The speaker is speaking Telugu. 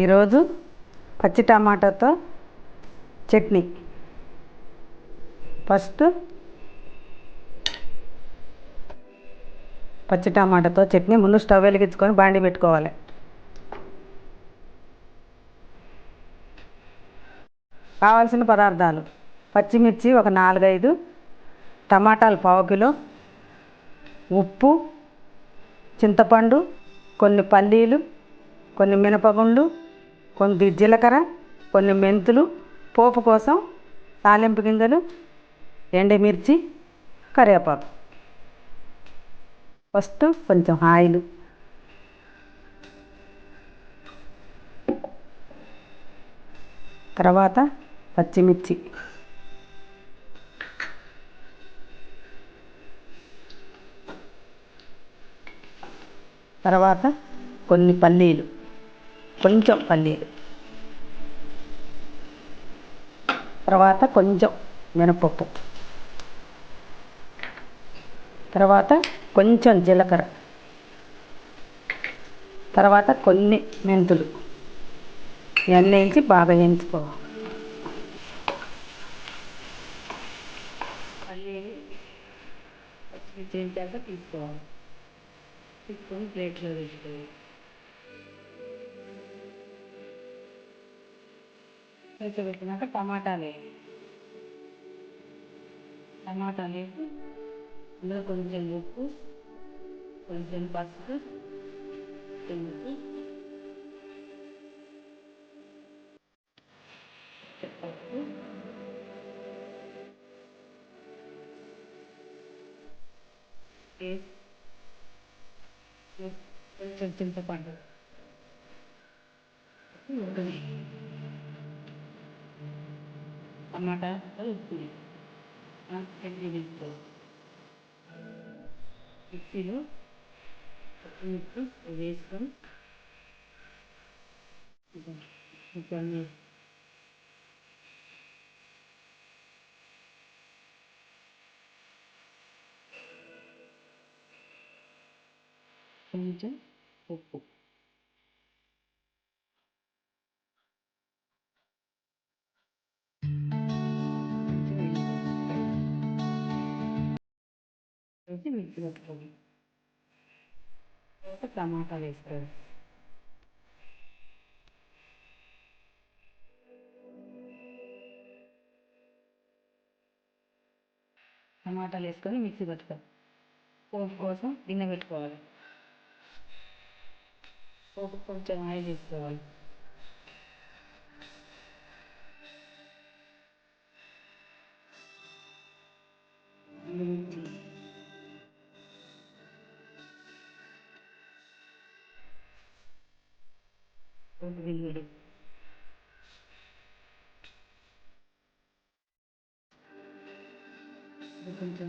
ఈరోజు పచ్చి టమాటాతో చట్నీ. ఫస్ట్ పచ్చి టమాటాతో చట్నీ ముందు స్టవ్ వెలిగించుకొని బాండి పెట్టుకోవాలి. కావాల్సిన పదార్థాలు. పచ్చిమిర్చి ఒక నాలుగైదు టమాటాలు పావు కిలో ఉప్పు చింతపండు కొన్ని పల్లీలు కొన్ని మినపగుండ్లు కొన్ని జీలకర్ర కొన్ని మెంతులు పోపు కోసం తాలింపు గింజలు ఎండుమిర్చి కరివేపాకు. ఫస్ట్ కొంచెం ఆయిల్. తర్వాత పచ్చిమిర్చి. తర్వాత కొన్ని పల్లీలు. కొంచెం పల్లీలు తర్వాత కొంచెం మినపప్పు. తర్వాత కొంచెం జీలకర్ర. తర్వాత కొన్ని మెంతులు. ఇవన్నీ వేసి బాగా వేయించుకోవాలి. పచ్చిమిర్చి తీసుకోవాలి. తీసుకొని ప్లేట్లో వేసుకోవాలి. పెట్టినాక టమాటాలు వేయాలి టమాటాలు వేసి అందులో కొంచెం ఉప్పు కొంచెం పసుపు కొంచెం పసుపు. కొంచెం చింతపండు. ఉంటుంది టమాటా ఉప్పు చట్నీ మిక్సీలో ఉప్పు వేసుకొని కొంచెం కొంచెం ఉప్పు. వేసి మిక్సీ పెట్టుకోండి తర్వాత టమాటాలు వేసుకోవాలి టమాటాలు వేసుకొని మిక్సీ పెట్టుకోవాలి పోపు కోసం గిన్నె పెట్టుకోవాలి పోపు కొంచెం ఆయిల్ వేసుకోవాలి పోపు గింజలు ఇది కొంచెం